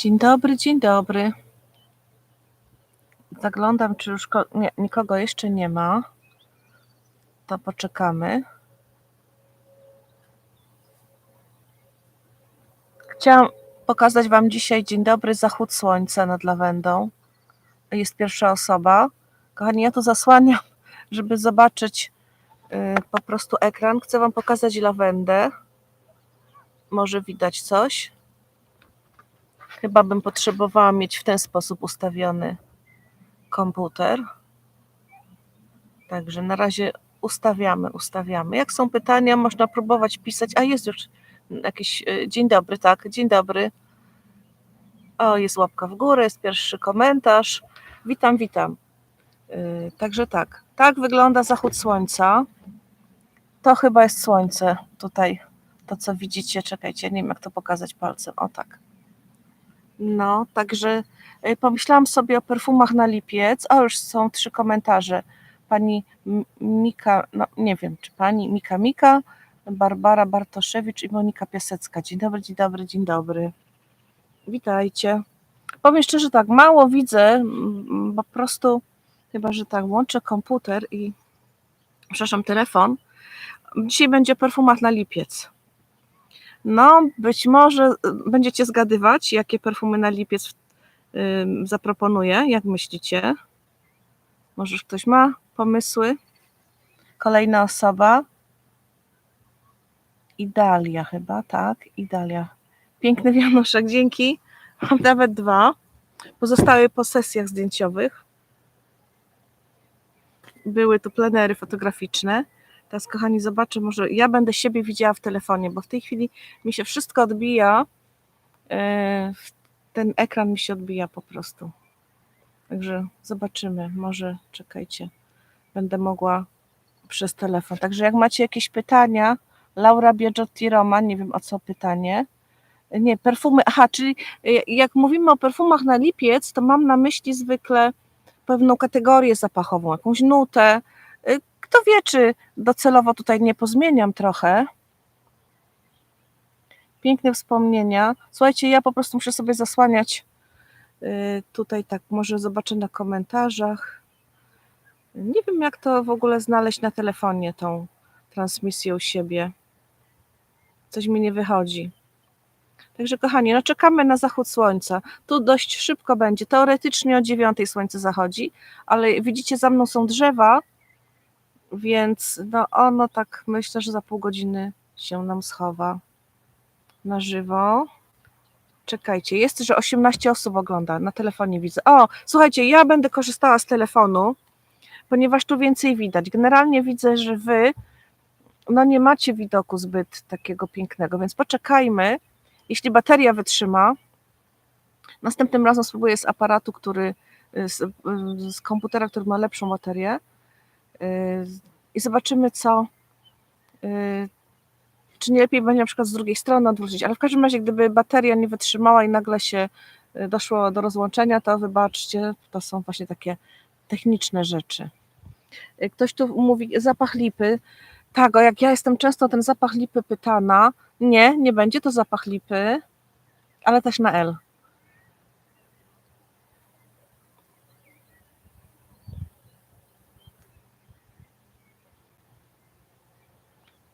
Dzień dobry, dzień dobry. Zaglądam, czy już nie, nikogo jeszcze nie ma. To poczekamy. Chciałam pokazać Wam dzisiaj dzień dobry, zachód słońca nad lawendą. Jest pierwsza osoba. Kochani, ja tu zasłaniam, żeby zobaczyć y, po prostu ekran. Chcę Wam pokazać lawendę. Może widać coś. Chyba bym potrzebowała mieć w ten sposób ustawiony komputer. Także na razie ustawiamy, ustawiamy. Jak są pytania, można próbować pisać. A jest już jakiś. y, Dzień dobry, tak, dzień dobry. O, jest łapka w górę, jest pierwszy komentarz. Witam, witam. Y, Także tak, tak wygląda zachód słońca. To chyba jest słońce tutaj. To co widzicie, czekajcie, nie wiem jak to pokazać palcem. O tak. No, także y, pomyślałam sobie o perfumach na lipiec. O, już są trzy komentarze. Pani Mika, no nie wiem, czy pani Mika Mika, Barbara Bartoszewicz i Monika Piasecka. Dzień dobry, dzień dobry, dzień dobry. Witajcie. Powiem szczerze tak, mało widzę, mm, po prostu chyba, że tak, łączę komputer i, przepraszam, telefon. Dzisiaj będzie o perfumach na lipiec. No, być może y, będziecie zgadywać, jakie perfumy na lipiec y, zaproponuję. Jak myślicie? Może ktoś ma pomysły? Kolejna osoba. Idalia chyba, tak? Idalia. Piękny wianuszek, dzięki. Mam nawet dwa. Pozostały po sesjach zdjęciowych. Były tu plenery fotograficzne. Teraz, kochani, zobaczę, może ja będę siebie widziała w telefonie, bo w tej chwili mi się wszystko odbija. e, Ten ekran mi się odbija po prostu. Także zobaczymy. Może czekajcie. Będę mogła przez telefon. Także jak macie jakieś pytania, Laura Biagiotti Roman, nie wiem o co pytanie. Nie, perfumy. Aha, czyli y, jak mówimy o perfumach na lipiec, to mam na myśli zwykle pewną kategorię zapachową, jakąś nutę. Kto wie, czy docelowo tutaj nie pozmieniam trochę. Piękne wspomnienia. Słuchajcie, ja po prostu muszę sobie zasłaniać y, tutaj tak, może zobaczę na komentarzach. Nie wiem, jak to w ogóle znaleźć na telefonie, tą transmisję u siebie. Coś mi nie wychodzi. Także kochani, no czekamy na zachód słońca. Tu dość szybko będzie. Teoretycznie o dziewiątej słońce zachodzi, ale widzicie, za mną są drzewa, więc no ono tak myślę, że za pół godziny się nam schowa na żywo. Czekajcie, jest, że 18 osób ogląda, na telefonie widzę. O, słuchajcie, ja będę korzystała z telefonu, ponieważ tu więcej widać. Generalnie widzę, że wy no nie macie widoku zbyt takiego pięknego, więc poczekajmy. Jeśli bateria wytrzyma, następnym razem spróbuję z aparatu, który z, z komputera, który ma lepszą baterię i zobaczymy, co. yy, Czy nie lepiej będzie na przykład z drugiej strony odwrócić, ale w każdym razie, gdyby bateria nie wytrzymała i nagle się yy, doszło do rozłączenia, to wybaczcie, to są właśnie takie techniczne rzeczy. Ktoś tu mówi zapach lipy. Tak, o jak ja jestem często ten zapach lipy pytana. Nie, nie będzie to zapach lipy, ale też na L.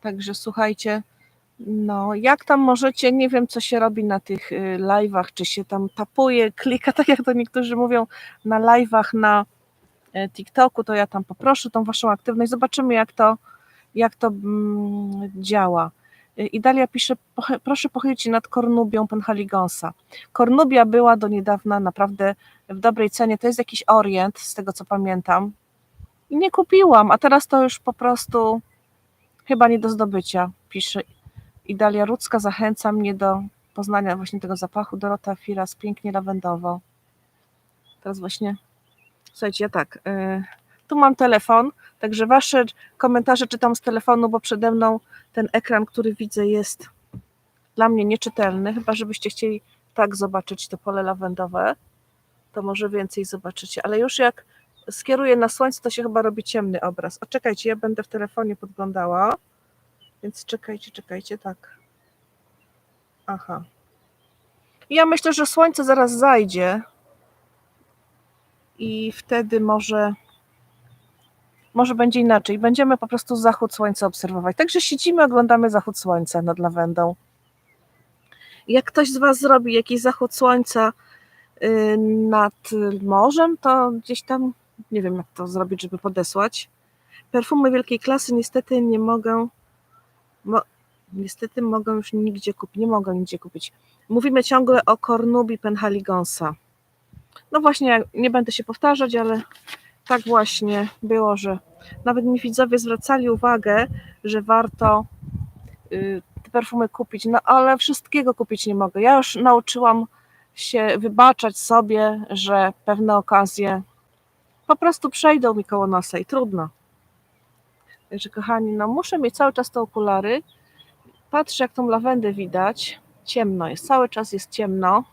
Także słuchajcie, no jak tam możecie, nie wiem co się robi na tych y, live'ach, czy się tam tapuje, klika, tak jak to niektórzy mówią, na live'ach na e, TikToku, to ja tam poproszę tą waszą aktywność, zobaczymy jak to, jak to mm, działa. Y, I Dalia pisze, "Poch- proszę pochylić się nad Kornubią Penhaligonsa. Kornubia była do niedawna naprawdę w dobrej cenie, to jest jakiś orient, z tego co pamiętam. I nie kupiłam, a teraz to już po prostu chyba nie do zdobycia, pisze Idalia Rudzka, zachęca mnie do poznania właśnie tego zapachu. Dorota Firas, pięknie lawendowo. Teraz właśnie, słuchajcie, ja tak, y, tu mam telefon, także wasze komentarze czytam z telefonu, bo przede mną ten ekran, który widzę jest dla mnie nieczytelny, chyba żebyście chcieli tak zobaczyć to pole lawendowe, to może więcej zobaczycie, ale już jak skieruję na słońce, to się chyba robi ciemny obraz. O, czekajcie, ja będę w telefonie podglądała, więc czekajcie, czekajcie, tak. Aha. Ja myślę, że słońce zaraz zajdzie i wtedy może może będzie inaczej. Będziemy po prostu zachód słońca obserwować. Także siedzimy, oglądamy zachód słońca nad lawendą. Jak ktoś z Was zrobi jakiś zachód słońca y, nad morzem, to gdzieś tam nie wiem, jak to zrobić, żeby podesłać. Perfumy wielkiej klasy niestety nie mogę. Mo, niestety mogę już nigdzie kupić. Nie mogę nigdzie kupić. Mówimy ciągle o Cornubi Penhaligonsa. No właśnie, nie będę się powtarzać, ale tak właśnie było, że nawet mi widzowie zwracali uwagę, że warto y, te perfumy kupić, no ale wszystkiego kupić nie mogę. Ja już nauczyłam się wybaczać sobie, że pewne okazje po prostu przejdą mi koło nosa i trudno. Także kochani, no muszę mieć cały czas te okulary. Patrzę, jak tą lawendę widać. Ciemno jest, cały czas jest ciemno.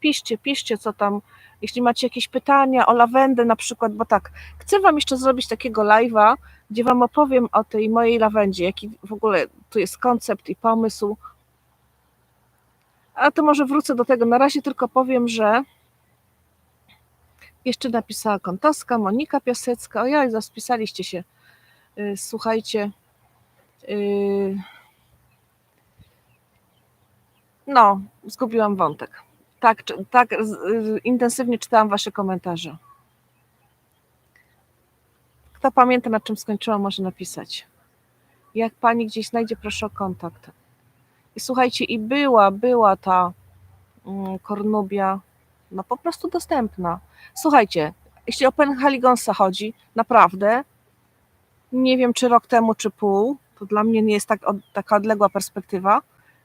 Piszcie, piszcie, co tam, jeśli macie jakieś pytania o lawendę na przykład, bo tak, chcę Wam jeszcze zrobić takiego live'a, gdzie Wam opowiem o tej mojej lawendzie, jaki w ogóle tu jest koncept i pomysł. A to może wrócę do tego. Na razie tylko powiem, że jeszcze napisała Kontowska, Monika Piasecka. O ja, zaspisaliście się. Y, Słuchajcie. y, No, zgubiłam wątek. Tak, tak intensywnie czytałam Wasze komentarze. Kto pamięta, na czym skończyłam, może napisać. Jak Pani gdzieś znajdzie, proszę o kontakt. I słuchajcie, i była, była ta mm, Kornubia, no po prostu dostępna. Słuchajcie, jeśli o Penhaligonsa chodzi, naprawdę, nie wiem czy rok temu, czy pół, to dla mnie nie jest tak od, taka odległa perspektywa,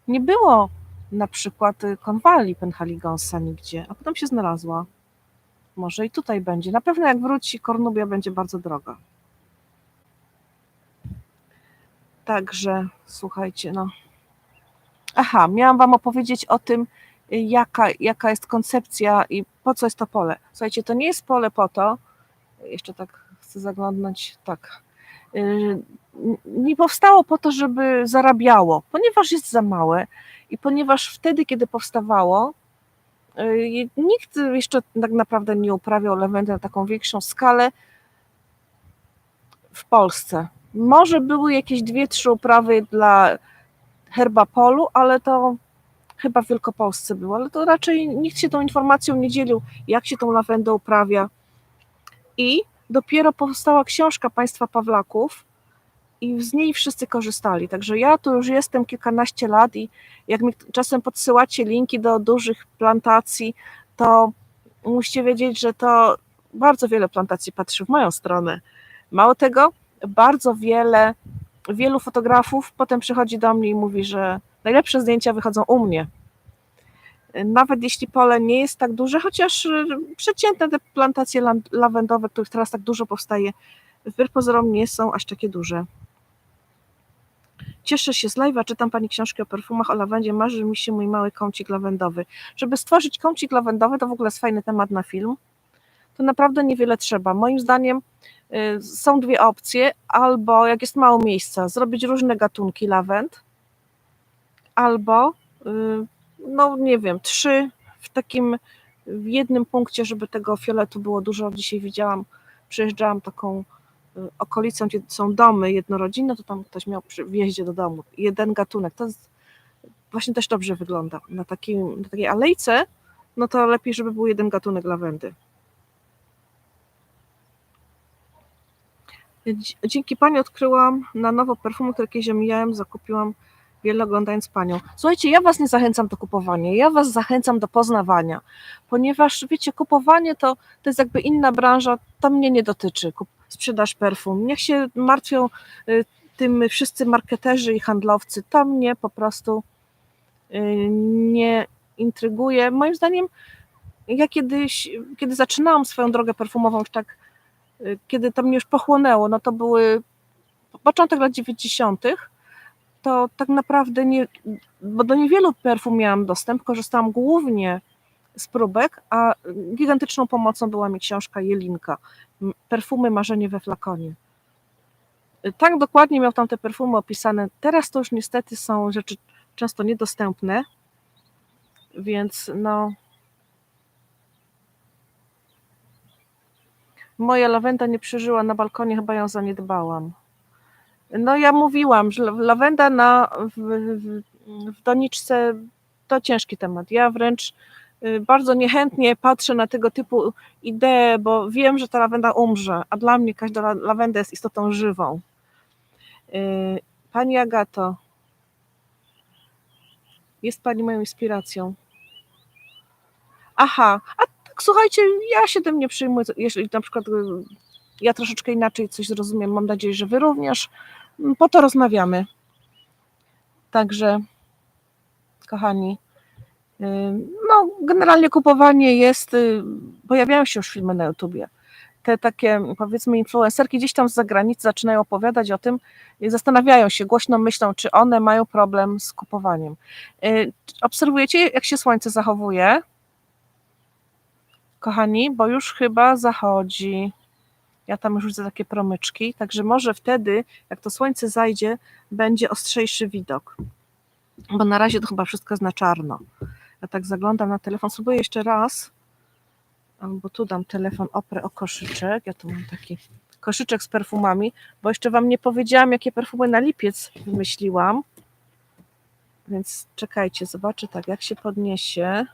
nie było na przykład y, konwali Penhaligonsa nigdzie, a potem się znalazła. Może i tutaj będzie. Na pewno jak wróci, Kornubia będzie bardzo droga. Także słuchajcie, no. Aha, miałam Wam opowiedzieć o tym, jaka, jaka jest koncepcja i po co jest to pole. Słuchajcie, to nie jest pole po to, jeszcze tak chcę zaglądnąć, tak, y, nie powstało po to, żeby zarabiało, ponieważ jest za małe i ponieważ wtedy, kiedy powstawało, y, nikt jeszcze tak naprawdę nie uprawiał lawendy na taką większą skalę w Polsce. Może były jakieś dwie, trzy uprawy dla herbapolu, ale to chyba w Wielkopolsce było, ale to raczej nikt się tą informacją nie dzielił, jak się tą lawendę uprawia. I dopiero powstała książka państwa Pawlaków i z niej wszyscy korzystali. Także ja tu już jestem kilkanaście lat i jak mi czasem podsyłacie linki do dużych plantacji, to musicie wiedzieć, że to bardzo wiele plantacji patrzy w moją stronę. Mało tego, bardzo wiele, wielu fotografów potem przychodzi do mnie i mówi, że najlepsze zdjęcia wychodzą u mnie. Nawet jeśli pole nie jest tak duże, chociaż y, przeciętne te plantacje lan- lawendowe, których teraz tak dużo powstaje, wbrew pozorom nie są aż takie duże. Cieszę się z live'a, czytam Pani książki o perfumach, o lawendzie, marzy mi się mój mały kącik lawendowy. Żeby stworzyć kącik lawendowy, to w ogóle jest fajny temat na film, to naprawdę niewiele trzeba. Moim zdaniem y, są dwie opcje, albo jak jest mało miejsca, zrobić różne gatunki lawend, albo y, no nie wiem, trzy w takim w jednym punkcie, żeby tego fioletu było dużo. Dzisiaj widziałam, przejeżdżałam taką y, okolicą, gdzie są domy jednorodzinne, to tam ktoś miał przy wjeździe do domu jeden gatunek. To jest, właśnie też dobrze wygląda. Na, takim, na takiej alejce, no to lepiej, żeby był jeden gatunek lawendy. Dzięki Pani odkryłam na nowo perfumy, które kiedyś omijałem, zakupiłam wiele oglądając Panią. Słuchajcie, ja Was nie zachęcam do kupowania, ja Was zachęcam do poznawania, ponieważ wiecie, kupowanie to, to jest jakby inna branża, to mnie nie dotyczy, kup, sprzedaż perfum. Niech się martwią y, tym wszyscy marketerzy i handlowcy, to mnie po prostu y, nie intryguje. Moim zdaniem, ja kiedyś, kiedy zaczynałam swoją drogę perfumową, już tak, y, kiedy to mnie już pochłonęło, no to były początek lat 90., to tak naprawdę nie, bo do niewielu perfum miałam dostęp, korzystałam głównie z próbek, a gigantyczną pomocą była mi książka Jelinka, Perfumy Marzenie we flakonie. Tak dokładnie miał tam te perfumy opisane. Teraz to już niestety są rzeczy często niedostępne, Więc no. Moja lawenda nie przeżyła na balkonie, chyba ją zaniedbałam. No ja mówiłam, że lawenda na, w, w, w doniczce to ciężki temat. Ja wręcz y, bardzo niechętnie patrzę na tego typu idee, bo wiem, że ta lawenda umrze, a dla mnie każda la- lawenda jest istotą żywą. Y, Pani Agato, jest Pani moją inspiracją. Aha, a tak słuchajcie, ja się tym nie przyjmuję, jeśli na przykład y, ja troszeczkę inaczej coś zrozumiem, mam nadzieję, że Wy również, Mm, po to rozmawiamy. Także, kochani, y, no generalnie kupowanie jest, y, pojawiają się już filmy na YouTubie. Te takie, powiedzmy, influencerki gdzieś tam z zagranicy zaczynają opowiadać o tym zastanawiają się, głośno myślą, czy one mają problem z kupowaniem. Y, Obserwujecie, jak się słońce zachowuje? Kochani, bo już chyba zachodzi. Ja tam już widzę takie promyczki, także może wtedy, jak to słońce zajdzie, będzie ostrzejszy widok. Bo na razie to chyba wszystko jest na czarno. Ja tak zaglądam na telefon, spróbuję jeszcze raz. Albo tu dam telefon, oprę o koszyczek. Ja tu mam taki koszyczek z perfumami, bo jeszcze Wam nie powiedziałam, jakie perfumy na lipiec wymyśliłam. Więc czekajcie, zobaczę tak, jak się podniesie.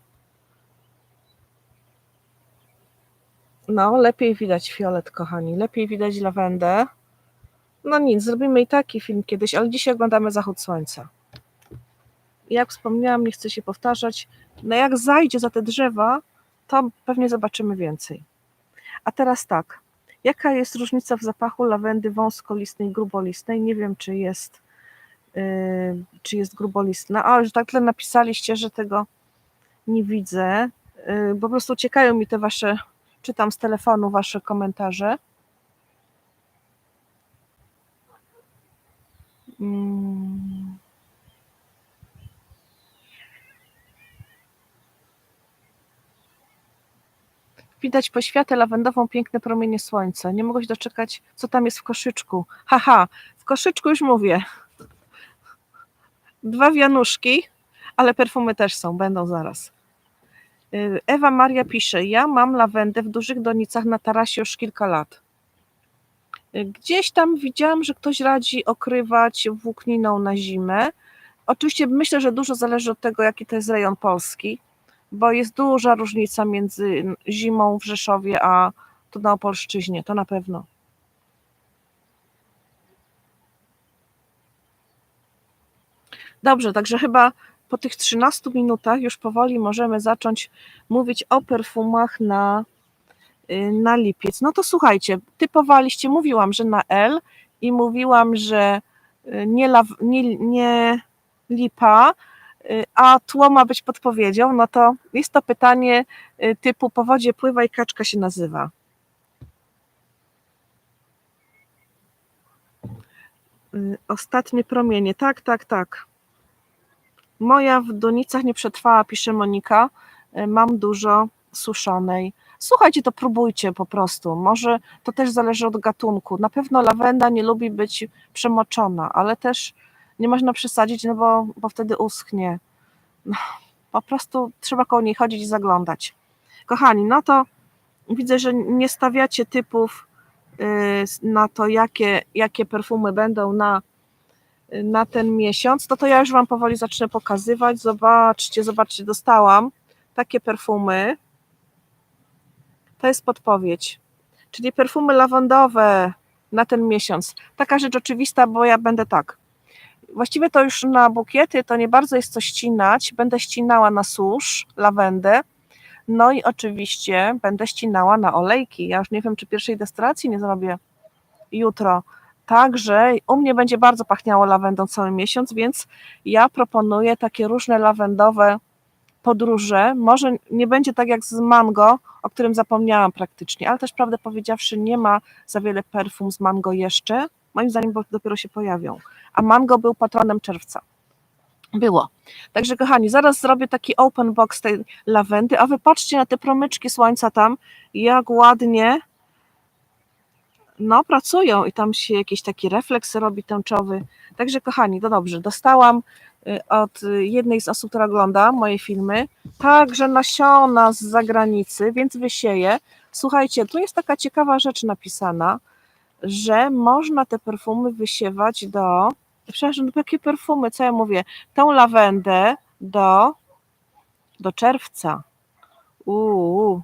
No, lepiej widać fiolet, kochani, lepiej widać lawendę. No nic, zrobimy i taki film kiedyś, ale dzisiaj oglądamy zachód słońca. Jak wspomniałam, nie chcę się powtarzać, no jak zajdzie za te drzewa, to pewnie zobaczymy więcej. A teraz tak, jaka jest różnica w zapachu lawendy wąskolistnej grubolistnej? Nie wiem, czy jest, yy, czy jest grubolistna. A, że tak tyle napisaliście, że tego nie widzę. Yy, po prostu uciekają mi te wasze czytam z telefonu Wasze komentarze. Mm. Widać poświatę lawendową, piękne promienie słońca. Nie mogę się doczekać, co tam jest w koszyczku. Haha, w koszyczku już mówię. Dwa wianuszki, ale perfumy też są, będą zaraz. Y, Ewa Maria pisze: Ja mam lawendę w dużych donicach na tarasie już kilka lat. Y, Gdzieś tam widziałam, że ktoś radzi okrywać włókniną na zimę. Oczywiście myślę, że dużo zależy od tego, jaki to jest rejon Polski, bo jest duża różnica między zimą w Rzeszowie a tu na Opolszczyźnie, to na pewno. Dobrze, także chyba po tych 13 minutach już powoli możemy zacząć mówić o perfumach na, y, na lipiec. No to słuchajcie, typowaliście, mówiłam, że na L i mówiłam, że y, nie, law, nie, nie lipa, y, a tło ma być podpowiedzią, no to jest to pytanie typu po wodzie pływa i kaczka się nazywa. Ostatnie promienie, tak, tak, tak. Moja w donicach nie przetrwała, pisze Monika. Y, Mam dużo suszonej. Słuchajcie, to próbujcie po prostu. Może to też zależy od gatunku. Na pewno lawenda nie lubi być przemoczona, ale też nie można przesadzić, no bo, bo wtedy uschnie. No, po prostu trzeba koło niej chodzić i zaglądać. Kochani, no to widzę, że nie stawiacie typów y, na to, jakie, jakie perfumy będą na na ten miesiąc, no to ja już Wam powoli zacznę pokazywać. Zobaczcie, zobaczcie, dostałam takie perfumy. To jest podpowiedź. Czyli perfumy lawendowe na ten miesiąc. Taka rzecz oczywista, bo ja będę tak. Właściwie to już na bukiety to nie bardzo jest co ścinać. Będę ścinała na susz lawendę. No i oczywiście będę ścinała na olejki. Ja już nie wiem, czy pierwszej destylacji nie zrobię jutro. Także u mnie będzie bardzo pachniało lawendą cały miesiąc, więc ja proponuję takie różne lawendowe podróże. Może nie będzie tak jak z mango, o którym zapomniałam praktycznie, ale też prawdę powiedziawszy, nie ma za wiele perfum z mango jeszcze. Moim zdaniem bo dopiero się pojawią. A mango był patronem czerwca. Było. Także kochani, zaraz zrobię taki open box tej lawendy, a wy patrzcie na te promyczki słońca tam, jak ładnie no, pracują i tam się jakiś taki refleks robi tęczowy. Także, kochani, to dobrze. Dostałam y, od jednej z osób, która ogląda moje filmy, także nasiona z zagranicy, więc wysieję. Słuchajcie, tu jest taka ciekawa rzecz napisana, że można te perfumy wysiewać do. Przepraszam, no jakie perfumy, co ja mówię? Tą lawendę do, do czerwca. Uuu.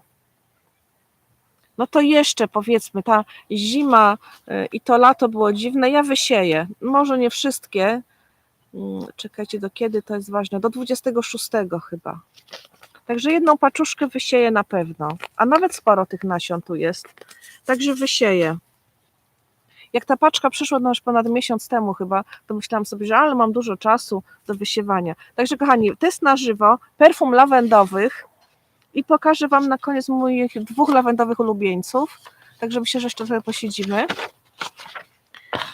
No to jeszcze powiedzmy, ta zima y, i to lato było dziwne, ja wysieję. Może nie wszystkie. Mm, Czekajcie, do kiedy to jest ważne? Do 26 chyba. Także jedną paczuszkę wysieję na pewno. A nawet sporo tych nasion tu jest. Także wysieję. Jak ta paczka przyszła no już ponad miesiąc temu chyba, to myślałam sobie, że ale mam dużo czasu do wysiewania. Także kochani, test na żywo, perfum lawendowych i pokażę Wam na koniec moich dwóch lawendowych ulubieńców. Także myślę, że jeszcze trochę posiedzimy.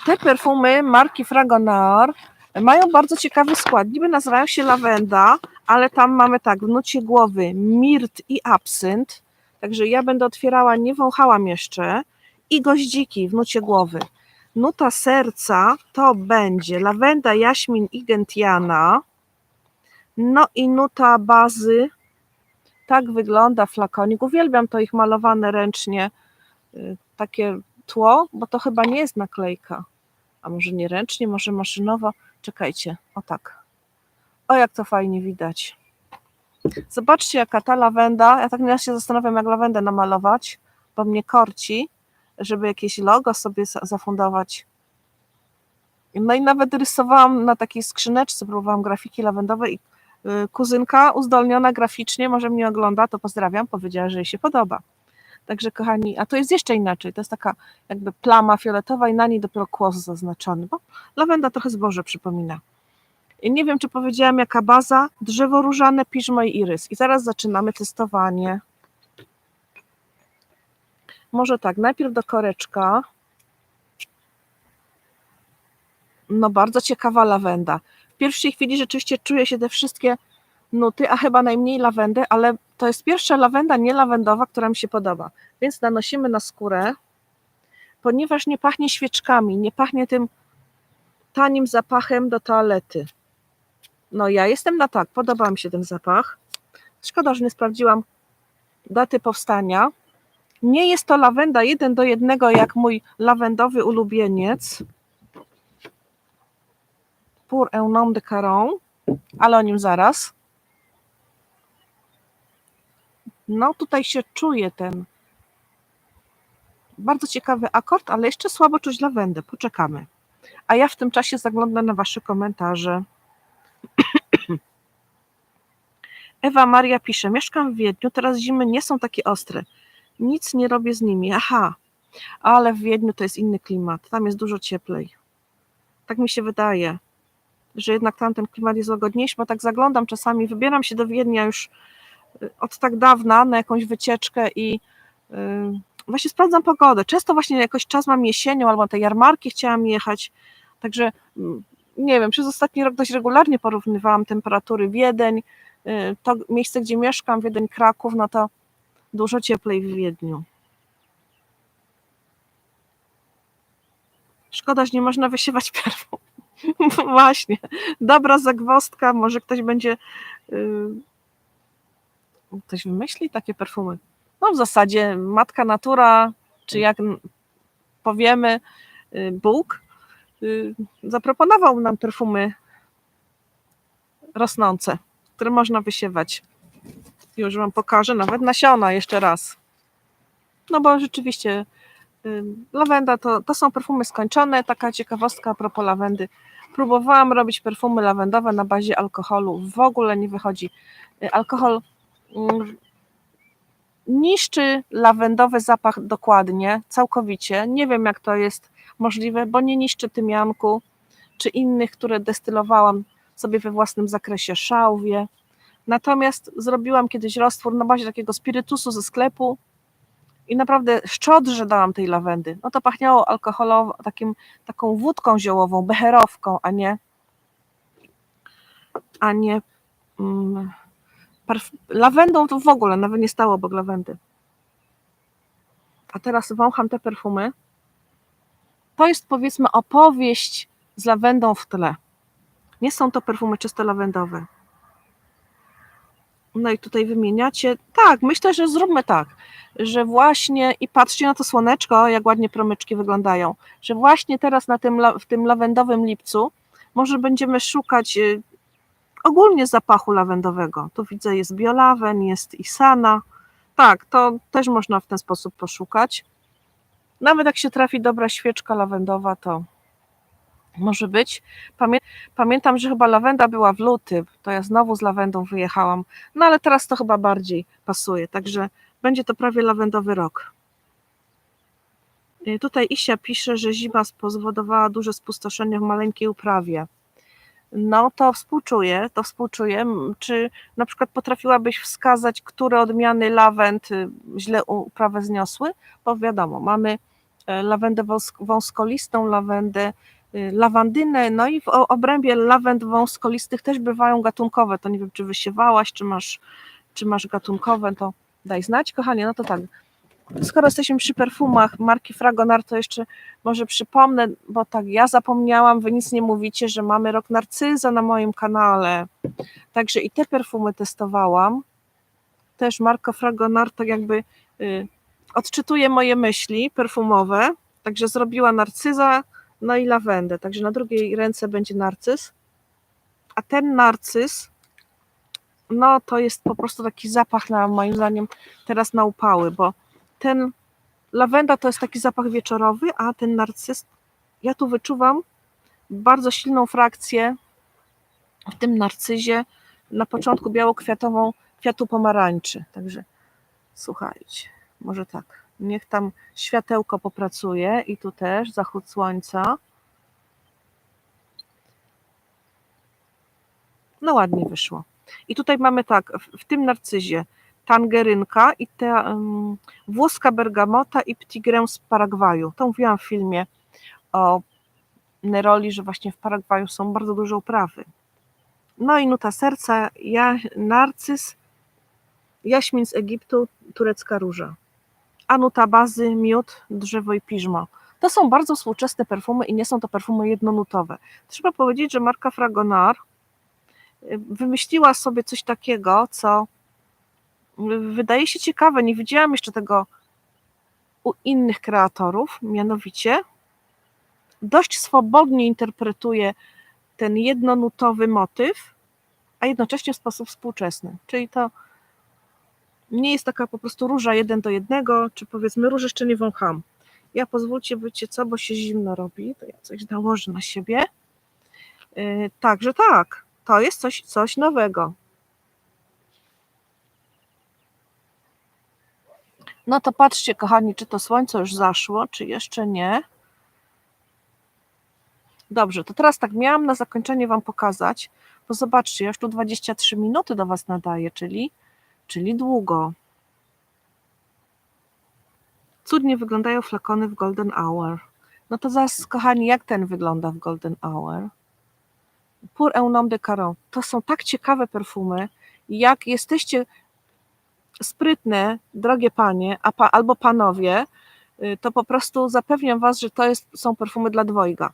Te perfumy marki Fragonard mają bardzo ciekawy skład. Niby nazywają się lawenda, ale tam mamy tak, w nucie głowy mirt i absynt. Także ja będę otwierała, nie wąchałam jeszcze. I goździki w nucie głowy. Nuta serca to będzie lawenda, jaśmin i gentiana. No i nuta bazy. Tak wygląda flakonik. Uwielbiam to ich malowane ręcznie. y, Takie tło, bo to chyba nie jest naklejka. A może nie ręcznie, może maszynowo. Czekajcie, o tak. O, jak to fajnie widać. Zobaczcie, jaka ta lawenda. Ja tak nieraz się zastanawiam, jak lawendę namalować, bo mnie korci, żeby jakieś logo sobie za- zafundować. No i nawet rysowałam na takiej skrzyneczce, próbowałam grafiki lawendowej i kuzynka uzdolniona graficznie, może mnie ogląda, to pozdrawiam, powiedziała, że jej się podoba. Także kochani, a to jest jeszcze inaczej, to jest taka jakby plama fioletowa i na niej dopiero kłos zaznaczony, bo lawenda trochę zboże przypomina. I nie wiem, czy powiedziałam jaka baza, drzewo różane, piżmo i irys. I zaraz zaczynamy testowanie. Może tak, najpierw do koreczka. No bardzo ciekawa lawenda. Pierwszej chwili rzeczywiście czuję się te wszystkie nuty, a chyba najmniej lawendy, ale to jest pierwsza lawenda nielawendowa, która mi się podoba. Więc nanosimy na skórę, ponieważ nie pachnie świeczkami, nie pachnie tym tanim zapachem do toalety. No ja jestem na tak, podoba mi się ten zapach. Szkoda, że nie sprawdziłam daty powstania. Nie jest to lawenda jeden do jednego jak mój lawendowy ulubieniec. Pour un nom de Caron, ale o nim zaraz. No tutaj się czuje ten bardzo ciekawy akord, ale jeszcze słabo czuć lawendę. Poczekamy. A ja w tym czasie zaglądam na Wasze komentarze. Ewa Maria pisze, mieszkam w Wiedniu, teraz zimy nie są takie ostre. Nic nie robię z nimi. Aha, ale w Wiedniu to jest inny klimat. Tam jest dużo cieplej. Tak mi się wydaje, że jednak tam ten klimat jest łagodniejszy, bo tak zaglądam czasami, wybieram się do Wiednia już y, od tak dawna na jakąś wycieczkę i y, właśnie sprawdzam pogodę. Często właśnie jakoś czas mam jesienią albo na te jarmarki chciałam jechać, także mm, nie wiem, przez ostatni rok dość regularnie porównywałam temperatury Wiedeń, y, to miejsce, gdzie mieszkam, Wiedeń, Kraków, no to dużo cieplej w Wiedniu. Szkoda, że nie można wysiewać perfum. Właśnie, dobra zagwozdka, może ktoś będzie, y, ktoś wymyśli takie perfumy. No w zasadzie matka natura, czy jak powiemy y, Bóg, y, zaproponował nam perfumy rosnące, które można wysiewać. Już wam pokażę nawet nasiona jeszcze raz. No bo rzeczywiście lawenda to, to są perfumy skończone. Taka ciekawostka a propos lawendy. Próbowałam robić perfumy lawendowe na bazie alkoholu. W ogóle nie wychodzi. Y, Alkohol mm, niszczy lawendowy zapach dokładnie, całkowicie. Nie wiem, jak to jest możliwe, bo nie niszczy tymianku czy innych, które destylowałam sobie we własnym zakresie szałwie. Natomiast zrobiłam kiedyś roztwór na bazie takiego spirytusu ze sklepu i naprawdę szczodrze dałam tej lawendy. No to pachniało alkoholowo, takim, taką wódką ziołową, becherowką, a nie a nie mm, lawendą to w ogóle, nawet nie stało obok lawendy. A teraz wącham te perfumy. To jest powiedzmy opowieść z lawendą w tle. Nie są to perfumy czysto lawendowe. No i tutaj wymieniacie. Tak, myślę, że zróbmy tak, że właśnie i patrzcie na to słoneczko, jak ładnie promyczki wyglądają, że właśnie teraz na tym, w tym lawendowym lipcu może będziemy szukać y, ogólnie zapachu lawendowego. Tu widzę jest biolawen, jest isana. Tak, to też można w ten sposób poszukać. Nawet jak się trafi dobra świeczka lawendowa, to może być. Pamię pamiętam, że chyba lawenda była w luty, to ja znowu z lawendą wyjechałam, no ale teraz to chyba bardziej pasuje, także będzie to prawie lawendowy rok. Y, Tutaj Isia pisze, że zima spowodowała duże spustoszenie w maleńkiej uprawie. No to współczuję, to współczuję. Czy na przykład potrafiłabyś wskazać, które odmiany lawend y, źle uprawę zniosły? Bo wiadomo, mamy e, lawendę wąsk- wąskolistą, lawendę lawandynę, no i w obrębie lawend wąskolistych też bywają gatunkowe. To nie wiem, czy wysiewałaś, czy masz, czy masz gatunkowe, to daj znać, kochanie. No to tak. Skoro jesteśmy przy perfumach marki Fragonar, to jeszcze może przypomnę, bo tak ja zapomniałam, wy nic nie mówicie, że mamy rok narcyza na moim kanale. Także i te perfumy testowałam. Też marka Fragonar tak jakby y, odczytuje moje myśli perfumowe. Także zrobiła narcyza, no i lawendę. Także na drugiej ręce będzie narcyz. A ten narcyz, no to jest po prostu taki zapach na moim zdaniem teraz na upały, bo ten lawenda to jest taki zapach wieczorowy, a ten narcyz, ja tu wyczuwam bardzo silną frakcję w tym narcyzie, na początku białokwiatową kwiatu pomarańczy. Także słuchajcie, może tak, niech tam światełko popracuje i tu też zachód słońca. No ładnie wyszło. I tutaj mamy tak, w, w tym narcyzie tangerynka i ta um, włoska bergamota i ptigrę z Paragwaju. To mówiłam w filmie o Neroli, że właśnie w Paragwaju są bardzo duże uprawy. No i nuta serca, ja, narcyz, jaśmin z Egiptu, turecka róża. A nuta bazy, miód, drzewo i piżmo. To są bardzo współczesne perfumy i nie są to perfumy jednonutowe. Trzeba powiedzieć, że marka Fragonar y, wymyśliła sobie coś takiego, co wydaje się ciekawe. Nie widziałam jeszcze tego u innych kreatorów, mianowicie dość swobodnie interpretuje ten jednonutowy motyw, a jednocześnie w sposób współczesny. Czyli to nie jest taka po prostu róża jeden do jednego, czy powiedzmy róż jeszcze nie wącham. Ja pozwólcie, wiecie co, bo się zimno robi, to ja coś nałożę na siebie. Yy, Także tak, to jest coś, coś nowego. No to patrzcie, kochani, czy to słońce już zaszło, czy jeszcze nie. Dobrze, to teraz tak miałam na zakończenie Wam pokazać, bo zobaczcie, ja już tu 23 minuty do Was nadaję, czyli, czyli długo. Cudnie wyglądają flakony w Golden Hour. No to zaraz, kochani, jak ten wygląda w Golden Hour? Pour un homme de Caron. To są tak ciekawe perfumy. Jak jesteście sprytne, drogie panie, pa, albo panowie, y, to po prostu zapewniam Was, że to jest, są perfumy dla dwojga.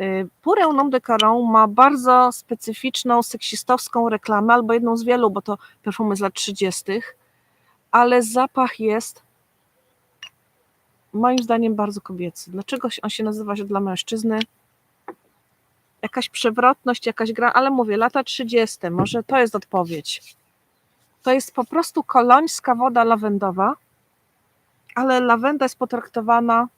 Y, Pour un homme de Caron ma bardzo specyficzną, seksistowską reklamę, albo jedną z wielu, bo to perfumy z lat 30., ale zapach jest moim zdaniem bardzo kobiecy. Dlaczego on się nazywa, że dla mężczyzny? Jakaś przewrotność, jakaś gra, ale mówię, lata 30., może to jest odpowiedź. To jest po prostu kolońska woda lawendowa, ale lawenda jest potraktowana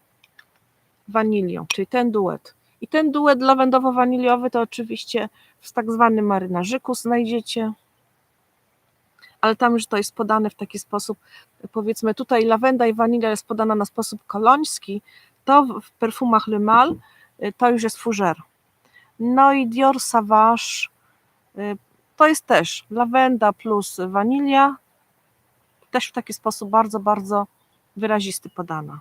wanilią, czyli ten duet. I ten duet lawendowo-waniliowy to oczywiście w tak zwanym marynarzyku znajdziecie, ale tam już to jest podane w taki sposób, powiedzmy tutaj lawenda i wanilia jest podana na sposób koloński, to w- perfumach Le Mal y, to już jest fougère. No i Dior Sauvage y, to jest też lawenda plus wanilia, też w taki sposób bardzo, bardzo wyrazisty podana.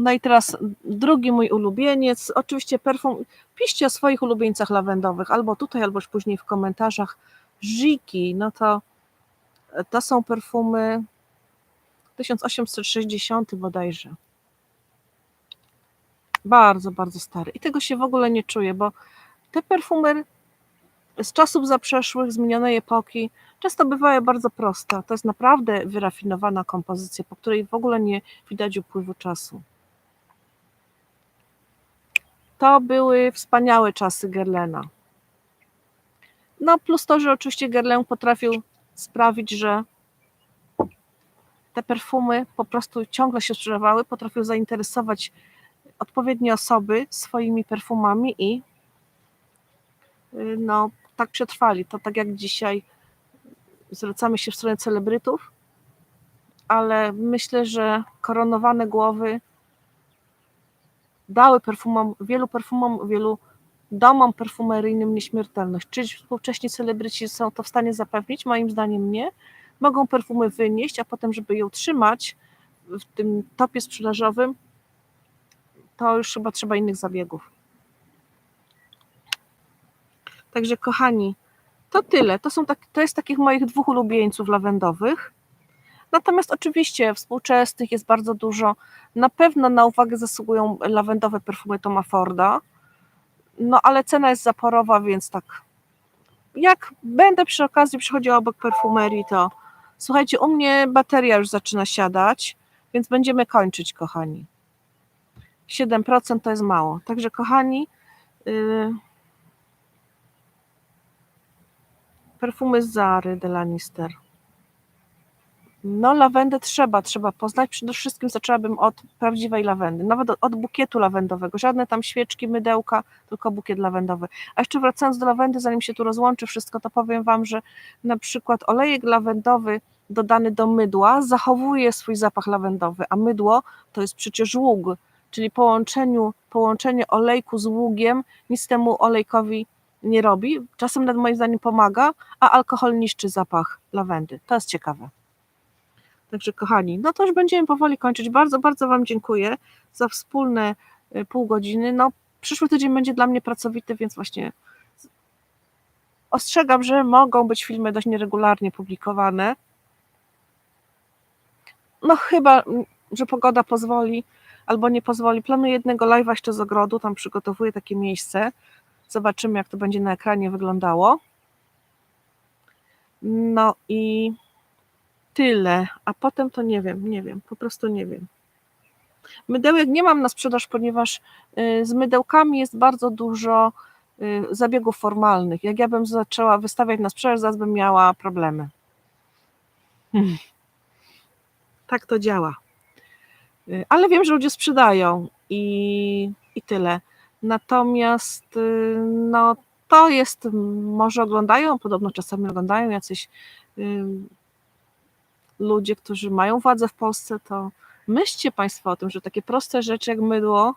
No i teraz drugi mój ulubieniec, oczywiście perfum, piszcie o swoich ulubieńcach lawendowych, albo tutaj, albo później w komentarzach. Żiki, no to to są perfumy 1860 bodajże. Bardzo, bardzo stary. I tego się w ogóle nie czuję, bo te perfumy z czasów zaprzeszłych, zmienionej epoki, często bywają bardzo proste. To jest naprawdę wyrafinowana kompozycja, po której w ogóle nie widać upływu czasu. To były wspaniałe czasy Gerlena. No plus to, że oczywiście Guerlain potrafił sprawić, że te perfumy po prostu ciągle się sprzedawały, potrafił zainteresować odpowiednie osoby swoimi perfumami i y, no tak przetrwali. To tak jak dzisiaj zwracamy się w stronę celebrytów, ale myślę, że koronowane głowy dały perfumom, wielu perfumom, wielu domom perfumeryjnym nieśmiertelność. Czy współcześni celebryci są to w stanie zapewnić? Moim zdaniem nie. Mogą perfumy wynieść, a potem, żeby je utrzymać w tym topie sprzedażowym, to już chyba trzeba innych zabiegów. Także kochani, to tyle. To, są tak, to jest takich moich dwóch ulubieńców lawendowych. Natomiast oczywiście współczesnych jest bardzo dużo. Na pewno na uwagę zasługują lawendowe perfumy Toma Forda. No ale cena jest zaporowa, więc tak. Jak będę przy okazji przychodziła obok perfumerii, to słuchajcie, u mnie bateria już zaczyna siadać, więc będziemy kończyć, kochani. 7% to jest mało. Także, kochani, yy, perfumy z Zary de Lannister. No, lawendę trzeba, trzeba poznać. Przede wszystkim zaczęłabym od prawdziwej lawendy, nawet od, bukietu lawendowego. Żadne tam świeczki, mydełka, tylko bukiet lawendowy. A jeszcze wracając do lawendy, zanim się tu rozłączy wszystko, to powiem Wam, że na przykład olejek lawendowy dodany do mydła zachowuje swój zapach lawendowy, a mydło to jest przecież ług, czyli połączeniu, połączenie olejku z ługiem nic temu olejkowi nie robi. Czasem nawet moim zdaniem pomaga, a alkohol niszczy zapach lawendy. To jest ciekawe. Także kochani, no to już będziemy powoli kończyć. Bardzo, bardzo Wam dziękuję za wspólne y, pół godziny. No, przyszły tydzień będzie dla mnie pracowity, więc właśnie ostrzegam, że mogą być filmy dość nieregularnie publikowane. No chyba, mm, że pogoda pozwoli albo nie pozwoli. Planuję jednego live'a jeszcze z ogrodu, tam przygotowuję takie miejsce. Zobaczymy, jak to będzie na ekranie wyglądało. No i tyle, a potem to nie wiem, nie wiem, po prostu nie wiem. Mydełek nie mam na sprzedaż, ponieważ y, z mydełkami jest bardzo dużo y, zabiegów formalnych. Jak ja bym zaczęła wystawiać na sprzedaż, zaraz bym miała problemy. Hmm. Tak to działa. Y, Ale wiem, że ludzie sprzedają i, i tyle. Natomiast no, to jest, może oglądają, podobno czasami oglądają jacyś ludzie, którzy mają władzę w Polsce, to myślcie Państwo o tym, że takie proste rzeczy jak mydło